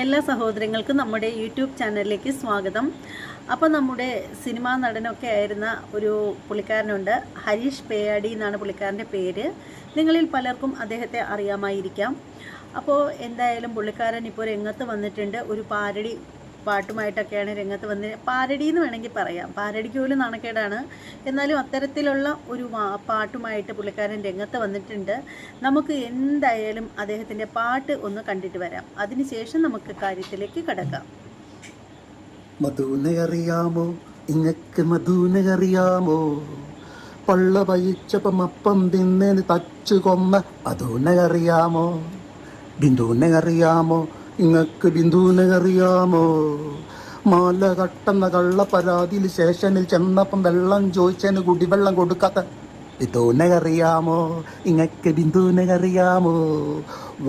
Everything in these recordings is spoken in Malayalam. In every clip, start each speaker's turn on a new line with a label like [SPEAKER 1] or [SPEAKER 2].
[SPEAKER 1] എല്ലാ സഹോദരങ്ങൾക്കും നമ്മുടെ യൂട്യൂബ് ചാനലിലേക്ക് സ്വാഗതം. അപ്പോൾ നമ്മുടെ സിനിമാ നടനൊക്കെ ആയിരുന്ന ഒരു പുള്ളിക്കാരനുണ്ട് ഹരീഷ് പേയാടി എന്നാണ് പുള്ളിക്കാരന്റെ പേര്. നിങ്ങളിൽ പലർക്കും അദ്ദേഹത്തെ അറിയാമായിരിക്കാം. അപ്പോൾ എന്തായാലും പുള്ളിക്കാരൻ ഇപ്പോൾ രംഗത്ത് വന്നിട്ടുണ്ട്. ഒരു പാരടി പാട്ടുമായിട്ടൊക്കെയാണ് രംഗത്ത് വന്ന് പാരടി എന്ന് വേണമെങ്കിൽ പറയാം. പാരടിക്ക് പോലും നാണക്കേടാണ്. എന്നാലും അത്തരത്തിലുള്ള ഒരു പാട്ടുമായിട്ട് പുള്ളിക്കാരൻ രംഗത്ത് വന്നിട്ടുണ്ട്. നമുക്ക് എന്തായാലും അദ്ദേഹത്തിന്റെ പാട്ട് ഒന്ന് കണ്ടിട്ട് വരാം. അതിനുശേഷം നമുക്ക് കാര്യത്തിലേക്ക് കടക്കാം.
[SPEAKER 2] മധുനെ അറിയാമോ ഇങ്ങക്ക് മധുനെ അറിയാമോ പള്ള പയിച്ചപ്പം അപ്പം തിന്നേന് തച്ചു കൊന്ന അതൂനെ അറിയാമോ ബിന്ദുവിനെ അറിയാമോ ഇങ്ങക്ക് ബിന്ദുവിനെ അറിയാമോ? മാല കട്ടെന്ന കള്ള പരാതിയിൽ ചെന്നപ്പം വെള്ളം ചോദിച്ചതിന് കുടിവെള്ളം കൊടുക്കാത്ത ബിന്ദുവിനെ അറിയാമോ? ഇങ്ങക്ക് ബിന്ദുവിനെ അറിയാമോ?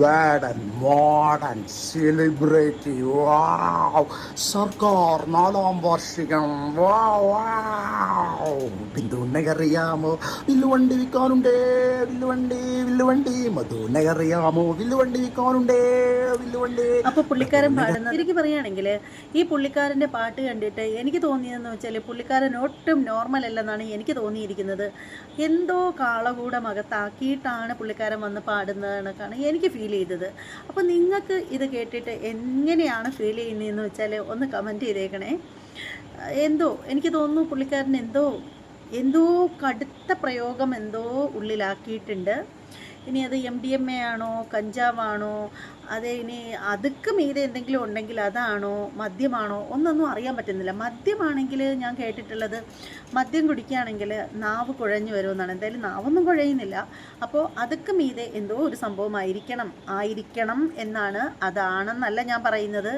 [SPEAKER 2] വേടൻ മോഡൻ സെലിബ്രിറ്റി വാവ് സർക്കാർ നാലാം വാർഷികം. വാവ് അറിയാമോ വില്ലുവണ്ടി വിൽക്കാനുണ്ടേ. വില്ലുവണ്ടി വില്ലുവണ്ടി. മധുവിനെ അറിയാമോ വില്ലുവണ്ടി വിൽക്കാനുണ്ടേ. വില്ലുവണ്ടി.
[SPEAKER 1] അപ്പൊ പുള്ളിക്കാരൻ പാടുന്നത് എനിക്ക് പറയുകയാണെങ്കിൽ ഈ പുള്ളിക്കാരന്റെ പാട്ട് കണ്ടിട്ട് എനിക്ക് തോന്നിയതെന്ന് വെച്ചാൽ പുള്ളിക്കാരൻ ഒട്ടും നോർമൽ അല്ലെന്നാണ് എനിക്ക് തോന്നിയിരിക്കുന്നത്. എന്തോ കാളകൂടം അകത്താക്കിയിട്ടാണ് പുള്ളിക്കാരൻ വന്ന് പാടുന്നത് എനിക്ക് ഫീൽ ചെയ്തത്. അപ്പോൾ നിങ്ങൾക്ക് ഇത് കേട്ടിട്ട് എങ്ങനെയാണ് ഫീൽ ചെയ്യുന്നതെന്ന് വെച്ചാൽ ഒന്ന് കമന്റ് ചെയ്തേക്കണേ. എന്തോ എനിക്ക് തോന്നുന്നു പുള്ളിക്കാരൻ എന്തോ എന്തോ കടുത്ത പ്രയോഗം എന്തോ ഉള്ളിലാക്കിയിട്ടുണ്ട്. ഇനി അത് എം ഡി എം എ ആണോ കഞ്ചാവാണോ അത് ഇനി അതുക്ക് മീതെ എന്തെങ്കിലും ഉണ്ടെങ്കിൽ അതാണോ മദ്യമാണോ ഒന്നൊന്നും അറിയാൻ പറ്റുന്നില്ല. മദ്യമാണെങ്കിൽ ഞാൻ കേട്ടിട്ടുള്ളത് മദ്യം കുടിക്കുകയാണെങ്കിൽ നാവ് കുഴഞ്ഞു വരുമെന്നാണ്. എന്തായാലും നാവൊന്നും കുഴയുന്നില്ല. അപ്പോൾ അതുക്ക് മീതെ എന്തോ ഒരു സംഭവമായിരിക്കണം. ആയിരിക്കണം എന്നാണ് അതാണെന്നല്ല ഞാൻ പറയുന്നത്.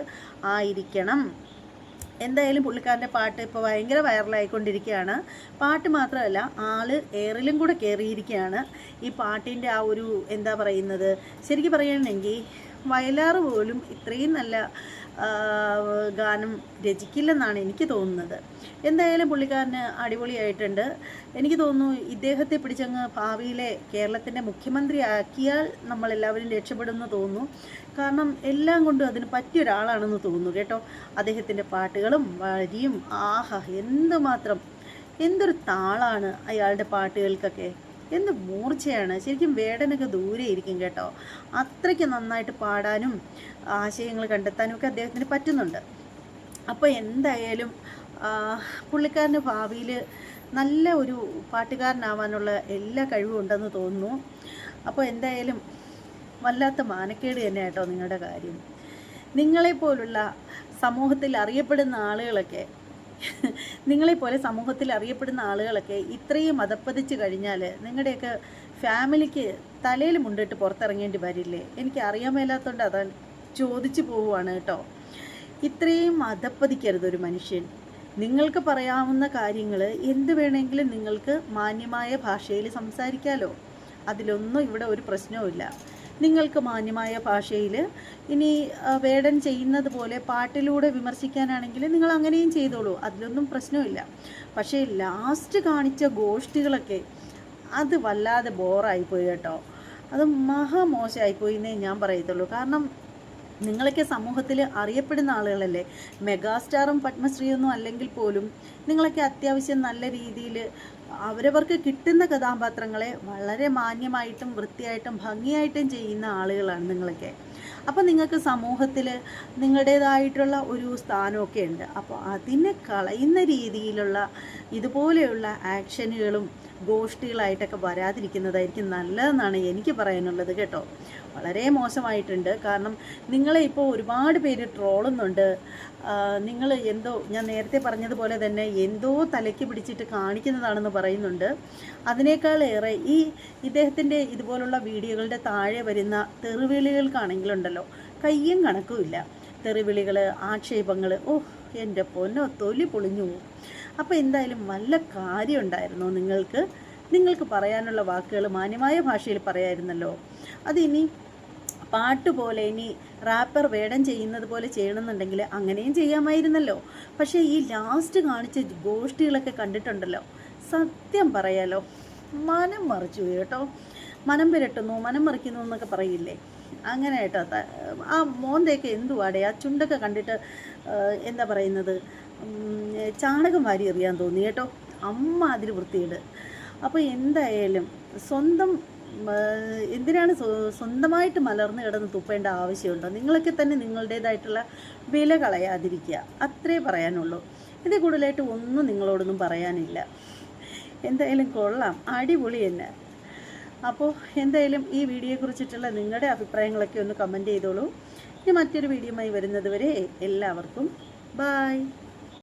[SPEAKER 1] ആയിരിക്കണം. എന്തായാലും പുള്ളിക്കാരന്റെ പാട്ട് ഇപ്പോൾ ഭയങ്കര വൈറലായിക്കൊണ്ടിരിക്കുകയാണ്. പാട്ട് മാത്രമല്ല ആൾ എയറിലും കൂടെ കയറിയിരിക്കുകയാണ്. ഈ പാട്ടിന്റെ ആ ഒരു എന്താ പറയുന്നത്? ശരിക്കും പറയുകയാണെങ്കിൽ വയലാർ പോലും ഇത്രയും നല്ല ഗാനം രചിക്കില്ലെന്നാണ് എനിക്ക് തോന്നുന്നത്. എന്തായാലും പുള്ളിക്കാരന് അടിപൊളിയായിട്ടുണ്ട്. എനിക്ക് തോന്നുന്നു ഇദ്ദേഹത്തെ പിടിച്ചങ്ങ് ഭാവിയിലെ കേരളത്തിന്റെ മുഖ്യമന്ത്രി ആക്കിയാൽ നമ്മളെല്ലാവരും രക്ഷപ്പെടുമെന്ന് തോന്നുന്നു. കാരണം എല്ലാം കൊണ്ടും അതിന് പറ്റിയ ഒരാളാണെന്ന് തോന്നുന്നു കേട്ടോ. അദ്ദേഹത്തിന്റെ പാട്ടുകളും വരിയും ആഹ എന്തുമാത്രം എന്തൊരു താളാണ് അയാളുടെ പാട്ടുകൾക്കൊക്കെ. എന്ത് മൂർച്ചയാണ്. ശരിക്കും വേടനൊക്കെ ദൂരെ ഇരിക്കും കേട്ടോ. അത്രയ്ക്ക് നന്നായിട്ട് പാടാനും ആശയങ്ങൾ കണ്ടെത്താനും ഒക്കെ അദ്ദേഹത്തിന് പറ്റുന്നുണ്ട്. അപ്പോൾ എന്തായാലും പുള്ളിക്കാരന് ഭാവിയിൽ നല്ല ഒരു പാട്ടുകാരനാവാനുള്ള എല്ലാ കഴിവും ഉണ്ടെന്ന് തോന്നുന്നു. അപ്പോൾ എന്തായാലും വല്ലാത്ത മാനക്കേട് തന്നെ കേട്ടോ നിങ്ങളുടെ കാര്യം. നിങ്ങളെപ്പോലുള്ള സമൂഹത്തിൽ അറിയപ്പെടുന്ന ആളുകളൊക്കെ നിങ്ങളെപ്പോലെ സമൂഹത്തിൽ അറിയപ്പെടുന്ന ആളുകളൊക്കെ ഇത്രയും അതപ്പതിച്ച് കഴിഞ്ഞാൽ നിങ്ങളുടെയൊക്കെ ഫാമിലിക്ക് തലയിൽ മുണ്ടിട്ട് പുറത്തിറങ്ങേണ്ടി വരില്ലേ? എനിക്ക് അറിയാൻ മേലാത്തതുകൊണ്ട് അതാണ് ചോദിച്ചു പോവുകയാണ് കേട്ടോ. ഇത്രയും അതപ്പതിക്കരുത് ഒരു മനുഷ്യൻ. നിങ്ങൾക്ക് പറയാവുന്ന കാര്യങ്ങൾ എന്ത് വേണമെങ്കിലും നിങ്ങൾക്ക് മാന്യമായ ഭാഷയിൽ സംസാരിക്കാമല്ലോ അതിലൊന്നും ഇവിടെ ഒരു പ്രശ്നവുമില്ല നിങ്ങൾക്ക് മാന്യമായ ഭാഷയിൽ ഇനി വേടൻ ചെയ്യുന്നത് പോലെ പാട്ടിലൂടെ വിമർശിക്കാനാണെങ്കിൽ നിങ്ങൾ അങ്ങനെയും ചെയ്തോളൂ. അതിലൊന്നും പ്രശ്നമില്ല പക്ഷേ ലാസ്റ്റ് കാണിച്ച ഗോഷ്ഠികളൊക്കെ അത് വല്ലാതെ ബോറായിപ്പോയി കേട്ടോ. അത് മഹാമോശമായിപ്പോയി എന്നേ ഞാൻ പറയത്തുള്ളൂ. കാരണം നിങ്ങളൊക്കെ സമൂഹത്തിൽ അറിയപ്പെടുന്ന ആളുകളല്ലേ? മെഗാസ്റ്റാറും പത്മശ്രീയൊന്നും അല്ലെങ്കിൽ പോലും നിങ്ങളൊക്കെ അത്യാവശ്യം നല്ല രീതിയിൽ അവരവർക്ക് കിട്ടുന്ന കഥാപാത്രങ്ങളെ വളരെ മാന്യമായിട്ടും വൃത്തിയായിട്ടും ഭംഗിയായിട്ടും ചെയ്യുന്ന ആളുകളാണ് നിങ്ങളൊക്കെ. അപ്പോൾ നിങ്ങൾക്ക് സമൂഹത്തിൽ നിങ്ങളുടേതായിട്ടുള്ള ഒരു സ്ഥാനമൊക്കെ ഉണ്ട്. അപ്പോൾ അതിനെ കളയുന്ന രീതിയിലുള്ള ഇതുപോലെയുള്ള ആക്ഷനുകളും ഗോഷ്ഠികളായിട്ടൊക്കെ വരാതിരിക്കുന്നതായിരിക്കും നല്ലതെന്നാണ് എനിക്ക് പറയാനുള്ളത് കേട്ടോ. വളരെ മോശമായിട്ടുണ്ട്. കാരണം നിങ്ങളെ ഇപ്പോൾ ഒരുപാട് പേര് ട്രോളുന്നുണ്ട്. നിങ്ങൾ എന്തോ ഞാൻ നേരത്തെ പറഞ്ഞതുപോലെ തന്നെ എന്തോ തലയ്ക്ക് പിടിച്ചിട്ട് കാണിക്കുന്നതാണെന്ന് പറയുന്നുണ്ട്. അതിനേക്കാളേറെ ഈ ഇദ്ദേഹത്തിന്റെ ഇതുപോലുള്ള വീഡിയോകളുടെ താഴെ വരുന്ന തെറിവിളികൾക്കാണെങ്കിലുണ്ടല്ലോ. കയ്യും കണക്കുമില്ല. തെറിവിളികൾ ആക്ഷേപങ്ങൾ ഓ എന്റെ പൊന്നോ തൊലി പൊളിഞ്ഞു അപ്പോൾ എന്തായാലും നല്ല കാര്യം ഉണ്ടായിരുന്നോ നിങ്ങൾക്ക്. നിങ്ങൾക്ക് പറയാനുള്ള വാക്കുകൾ മാന്യമായ ഭാഷയിൽ പറയായിരുന്നല്ലോ. അതിനി പാട്ട് പോലെ ഇനി റാപ്പർ വേടം ചെയ്യുന്നത് പോലെ ചെയ്യണമെന്നുണ്ടെങ്കിൽ അങ്ങനെയും ചെയ്യാമായിരുന്നല്ലോ. പക്ഷേ ഈ ലാസ്റ്റ് കാണിച്ച ഗോഷ്ഠികളൊക്കെ കണ്ടിട്ടുണ്ടല്ലോ. സത്യം പറയാലോ മനം മറിച്ചു കേട്ടോ. മനം പുരട്ടുന്നു മനം മറിക്കുന്നു എന്നൊക്കെ പറയില്ലേ? അങ്ങനെ കേട്ടോ. ആ മോന്തയൊക്കെ എന്തുവാടെ ആ ചുണ്ടൊക്കെ കണ്ടിട്ട് എന്താ പറയുന്നത്? ചാണകം വാരി എറിയാൻ തോന്നി കേട്ടോ. അമ്മ അതിൽ വൃത്തിയിട് അപ്പോൾ എന്തായാലും സ്വന്തം എന്തിനാണ് സ്വന്തമായിട്ട് മലർന്ന് കിടന്ന് തുപ്പേണ്ട ആവശ്യമുണ്ടോ? നിങ്ങളൊക്കെ തന്നെ നിങ്ങളുടേതായിട്ടുള്ള വില കളയാതിരിക്കുക. അത്രേ പറയാനുള്ളൂ. ഇതിൽ കൂടുതലായിട്ട് ഒന്നും നിങ്ങളോടൊന്നും പറയാനില്ല. എന്തായാലും കൊള്ളാം. അടിപൊളി തന്നെ. അപ്പോൾ എന്തായാലും ഈ വീഡിയോയെക്കുറിച്ചിട്ടുള്ള നിങ്ങളുടെ അഭിപ്രായങ്ങളൊക്കെ ഒന്ന് കമന്റ് ചെയ്തോളൂ. ഇനി മറ്റൊരു വീഡിയോയുമായി വരുന്നത് വരെ എല്ലാവർക്കും ബായ്